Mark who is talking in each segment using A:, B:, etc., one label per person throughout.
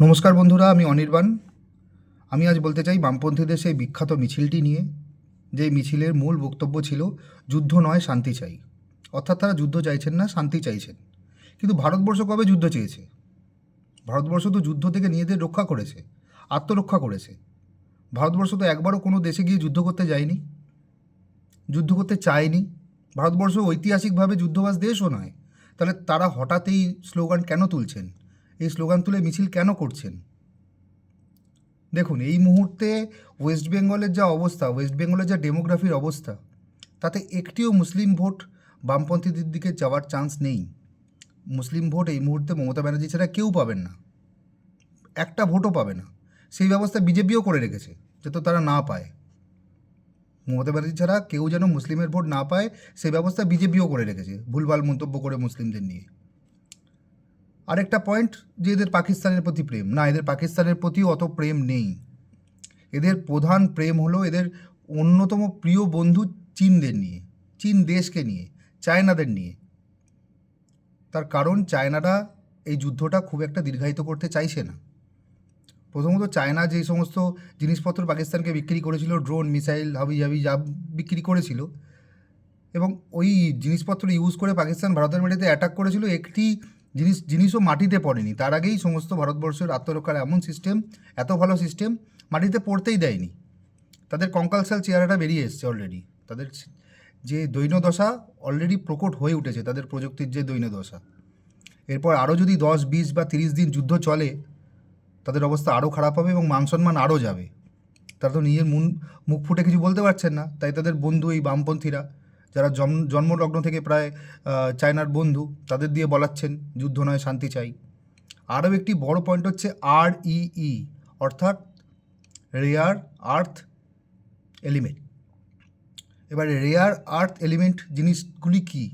A: নমস্কার বন্ধুরা, আমি অনির্বাণ। আমি আজ বলতে চাই বামপন্থীদের সেই বিখ্যাত মিছিলটি নিয়ে, যে মিছিলের মূল বক্তব্য ছিল, যুদ্ধ নয়, শান্তি চাই। অর্থাৎ তারা যুদ্ধ চাইছেন না, শান্তি চাইছেন। কিন্তু ভারতবর্ষ কবে যুদ্ধ চেয়েছে? ভারতবর্ষ তো যুদ্ধ থেকে নিজেদের রক্ষা করেছে, আত্মরক্ষা করেছে। ভারতবর্ষ তো একবারও কোনো দেশে গিয়ে যুদ্ধ করতে যায়নি, যুদ্ধ করতে চায়নি। ভারতবর্ষ ঐতিহাসিকভাবে যুদ্ধবাজ দেশও নয়। তাহলে তারা হঠাৎ এই স্লোগান কেন তুলছেন? এই স্লোগান তুলে মিছিল কেন করছেন? দেখুন, এই মুহূর্তে ওয়েস্ট বেঙ্গলের যা অবস্থা, ওয়েস্ট বেঙ্গলের যা ডেমোগ্রাফির অবস্থা, তাতে একটিও মুসলিম ভোট বামপন্থীদের দিকে যাওয়ার চান্স নেই। মুসলিম ভোট এই মুহূর্তে মমতা ব্যানার্জি ছাড়া কেউ পাবেন না। একটা ভোটও পাবে না। সেই ব্যবস্থা বিজেপিও করে রেখেছে, যাতে তারা না পায়। মমতা ব্যানার্জি ছাড়া কেউ যেন মুসলিমের ভোট না পায় সেই ব্যবস্থা বিজেপিও করে রেখেছে, ভুলভাল মন্তব্য করে মুসলিমদের নিয়ে। আরেকটা পয়েন্ট যে এদের পাকিস্তানের প্রতি প্রেম। না, এদের পাকিস্তানের প্রতিও অত প্রেম নেই। এদের প্রধান প্রেম হলো এদের অন্যতম প্রিয় বন্ধু চীনদের নিয়ে, চীন দেশকে নিয়ে, চায়নাদের নিয়ে। তার কারণ চায়নারা এই যুদ্ধটা খুব একটা দীর্ঘায়িত করতে চাইছে না। প্রথমত চায়না যে সমস্ত জিনিসপত্র পাকিস্তানকে বিক্রি করেছিল, ড্রোন, মিসাইল, হাবি জাবি যা বিক্রি করেছিল, এবং ওই জিনিসপত্র ইউজ করে পাকিস্তান ভারতের মাটিতে অ্যাটাক করেছিল, একটি জিনিস, জিনিসও মাটিতে পড়েনি। তার আগেই সমস্ত ভারতবর্ষের আত্মরক্ষার এমন সিস্টেম এত ভালো সিস্টেম মাটিতে পড়তেই দেয়নি। তাদের কঙ্কালসাল চেহারাটা বেরিয়ে এসছে অলরেডি তাদের যে দৈন্যদশা অলরেডি প্রকট হয়ে উঠেছে, তাদের প্রযুক্তির যে দৈন্যদশা। এরপর আরও যদি দশ, বিশ বা তিরিশ দিন যুদ্ধ চলে, তাদের অবস্থা আরও খারাপ হবে এবং মান সম্মান আরও যাবে। তারা তো নিজের মুখ ফুটে কিছু বলতে পারছেন না। তাই তাদের বন্ধু এই বামপন্থীরা যারা জন্ম জন্মলগ্ন থেকে প্রায় চায়নার বন্ধু, তাদের দিয়ে বলাচ্ছেন, যুদ্ধ নয়, শান্তি চাই। আরও একটি বড় পয়েন্ট হচ্ছে আর ই অর্থাৎ রেয়ার আর্থ এলিমেন্ট এবার রেয়ার আর্থ এলিমেন্ট জিনিসগুলি কি?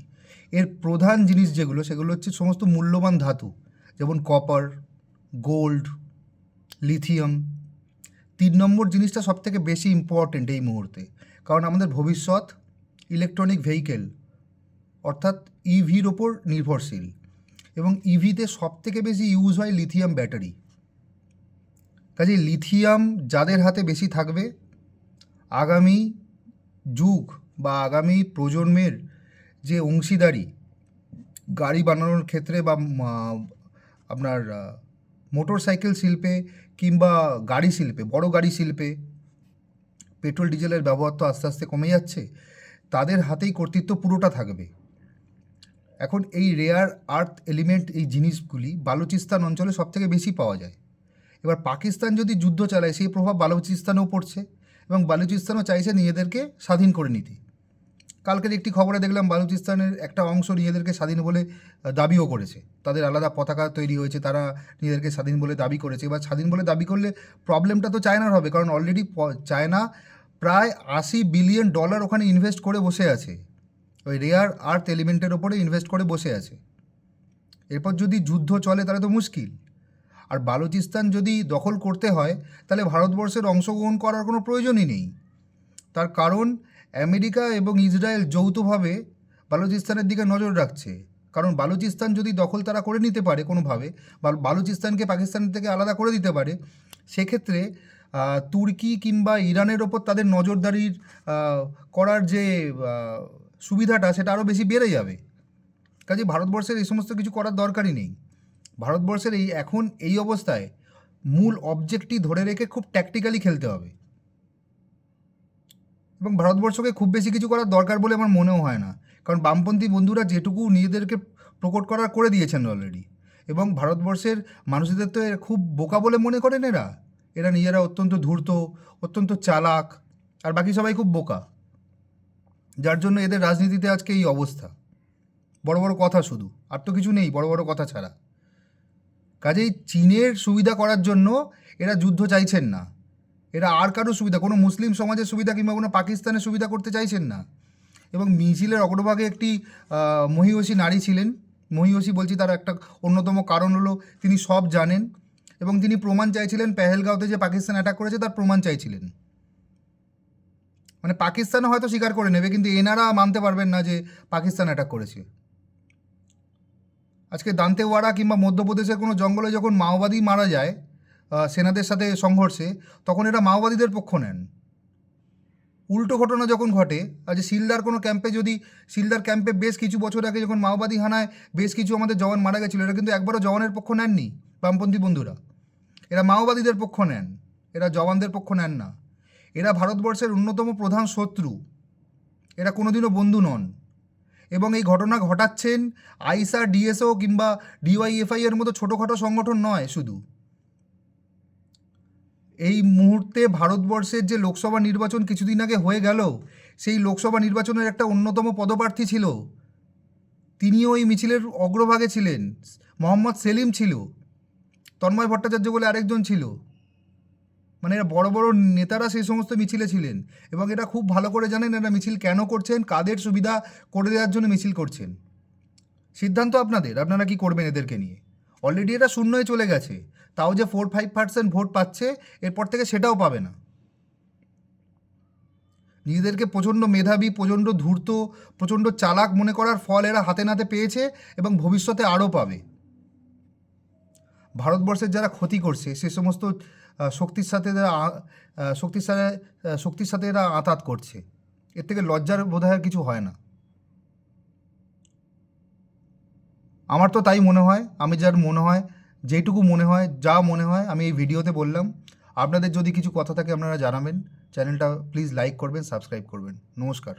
A: এর প্রধান জিনিস যেগুলো, সেগুলো হচ্ছে সমস্ত মূল্যবান ধাতু, যেমন কপার গোল্ড লিথিয়াম তিন নম্বর জিনিসটা সব থেকে বেশি ইম্পর্টেন্ট এই মুহূর্তে, কারণ আমাদের ভবিষ্যৎ ইলেকট্রনিক ভেহিকেল, অর্থাৎ ইভির ওপর নির্ভরশীল এবং ইভিতে সব থেকে বেশি ইউজ হয় লিথিয়াম ব্যাটারি। কাজে লিথিয়াম যাদের হাতে বেশি থাকবে, আগামী যুগ বা আগামী প্রজন্মের যে অংশীদারি, গাড়ি বানানোর ক্ষেত্রে বা আপনার মোটর সাইকেল শিল্পে কিংবা গাড়ি শিল্পে, বড় গাড়ি শিল্পে, পেট্রোল, ডিজেলের ব্যবহার তো আস্তে আস্তে কমে যাচ্ছে। তাদের হাতেই কর্তৃত্ব পুরোটা থাকবে। এখন এই রেয়ার আর্থ এলিমেন্ট এই জিনিসগুলি বালুচিস্তান অঞ্চলে সবথেকে বেশি পাওয়া যায়। এবার পাকিস্তান যদি যুদ্ধ চালায়, সেই প্রভাব বালুচিস্তানেও পড়ছে এবং বালুচিস্তানও চাইছে নিজেদেরকে স্বাধীন করে নিতে। কালকের একটি খবরে দেখলাম বালুচিস্তানের একটা অংশ নিজেদেরকে স্বাধীন বলে দাবিও করেছে। তাদের আলাদা পতাকা তৈরি হয়েছে, তারা নিজেদেরকে স্বাধীন বলে দাবি করেছে। এবার স্বাধীন বলে দাবি করলে প্রবলেমটা তো চায়নার হবে, কারণ অলরেডি চায়না প্রায় আশি বিলিয়ন ডলার ওখানে ইনভেস্ট করে বসে আছে। ওই রেয়ার আর্থ এলিমেন্টের ওপরে ইনভেস্ট করে বসে আছে। এরপর যদি যুদ্ধ চলে তাহলে তো মুশকিল। আর বালুচিস্তান যদি দখল করতে হয়, তাহলে ভারতবর্ষের অংশগ্রহণ করার কোনো প্রয়োজনই নেই। তার কারণ, আমেরিকা এবং ইসরায়েল যৌথভাবে বালুচিস্তানের দিকে নজর রাখছে। কারণ বালুচিস্তান যদি দখল তারা করে নিতে পারে কোনোভাবে, বা বালুচিস্তানকে পাকিস্তানের থেকে আলাদা করে দিতে পারে, সেক্ষেত্রে তুর্কি কিংবা ইরানের ওপর তাদের নজরদারির করার যে সুবিধাটা সেটা আরও বেশি বেড়ে যাবে। কাজে ভারতবর্ষের এই সমস্ত কিছু করার দরকারই নেই। ভারতবর্ষের এই, এখন এই অবস্থায় মূল অবজেক্টটি ধরে রেখে খুব ট্যাকটিক্যালি খেলতে হবে। এবং ভারতবর্ষকে খুব বেশি কিছু করার দরকার বলে আমার মনেও হয় না। কারণ বামপন্থী বন্ধুরা যেটুকু নিজেদেরকে প্রকট করার করে দিয়েছেন অলরেডি এবং ভারতবর্ষের মানুষদের তো খুব বোকা বলে মনে করেন এরা। এরা নিজেরা অত্যন্ত ধূর্ত, অত্যন্ত চালাক, আর বাকি সবাই খুব বোকা। যার জন্য এদের রাজনীতিতে আজকে এই অবস্থা। বড় বড় কথা শুধু, আর তো কিছু নেই, বড় বড় কথা ছাড়া। কাজেই চীনের সুবিধা করার জন্য এরা যুদ্ধ চাইছেন না। এরা আর কারও সুবিধা, কোনো মুসলিম সমাজের সুবিধা কিংবা কোনো পাকিস্তানের সুবিধা করতে চাইছেন না। এবং মিছিলের অগ্রভাগে একটি মহিষী নারী ছিলেন। মহিষী বলছি তার একটা অন্যতম কারণ হলো তিনি সব জানেন। এবং তিনি প্রমাণ চাইছিলেন পেহেলগাঁওতে যে পাকিস্তান অ্যাটাক করেছে, তার প্রমাণ চাইছিলেন। মানে পাকিস্তানও হয়তো স্বীকার করে নেবে, কিন্তু এনারা মানতে পারবেন না যে পাকিস্তান অ্যাটাক করেছে। আজকে দান্তেওয়াড়া কিংবা মধ্যপ্রদেশের কোনো জঙ্গলে যখন মাওবাদী মারা যায় সেনাদের সাথে সংঘর্ষে, তখন এরা মাওবাদীদের পক্ষ নেন। উল্টো ঘটনা যখন ঘটে, আজ শিলদার কোনো ক্যাম্পে যদি, শিলদার ক্যাম্পে বেশ কিছু বছর আগে যখন মাওবাদী হানায়, বেশ কিছু আমাদের জওয়ান মারা গেছিল, এরা কিন্তু একবারও জওয়ানের পক্ষ নেননি, বামপন্থী বন্ধুরা। মাওবাদীদের পক্ষ নেন, এরা জওয়ানদের পক্ষ নেন না। এরা ভারতবর্ষের অন্যতম প্রধান শত্রু। এরা কোনোদিনও বন্ধু নন। এবং এই ঘটনা ঘটাচ্ছেন আইসা ডিএসও কিংবা ডিওয়াইএফআই এর মতো ছোটোখাটো সংগঠন নয় শুধু। এই মুহূর্তে ভারতবর্ষের যে লোকসভা নির্বাচন কিছুদিন আগে হয়ে গেল, সেই লোকসভা নির্বাচনের একটা অন্যতম পদপ্রার্থী ছিল। তিনিও ওই মিছিলের অগ্রভাগে ছিলেন। মোহাম্মদ সেলিম ছিল। তন্ময় ভট্টাচার্য বলে আরেকজন ছিল। মানে এরা বড় বড় নেতারা সেই সমস্ত মিছিলে ছিলেন এবং এটা খুব ভালো করে জানেন এরা মিছিল কেন করছেন, কাদের সুবিধা করে দেওয়ার জন্য মিছিল করছেন। সিদ্ধান্ত আপনাদের, আপনারা কি করবেন এদেরকে নিয়ে? অলরেডি এটা শূন্যই চলে গেছে। তাও যে ফোর ফাইভ পার্সেন্ট ভোট পাচ্ছে, এরপর থেকে সেটাও পাবে না। নিজেদেরকে প্রচণ্ড মেধাবী, প্রচণ্ড ধূর্ত, প্রচণ্ড চালাক মনে করার ফল এরা হাতে নাতে পেয়েছে এবং ভবিষ্যতে আরও পাবে। ভারতবর্ষের যারা ক্ষতি করছে, সে সমস্ত শক্তির সাথে যারা শক্তির সাথে শক্তির সাথে এরা আতাত করছে। এর থেকে লজ্জার বোধ হয় কিছু হয় না। আমার তো তাই মনে হয়, আমি যার মনে হয়, যেইটুকু মনে হয়, যা মনে হয়, আমি এই ভিডিওতে বললাম। আপনাদের যদি কিছু কথা থাকে আপনারা জানাবেন। চ্যানেলটা প্লিজ লাইক করবেন, সাবস্ক্রাইব করবেন। নমস্কার।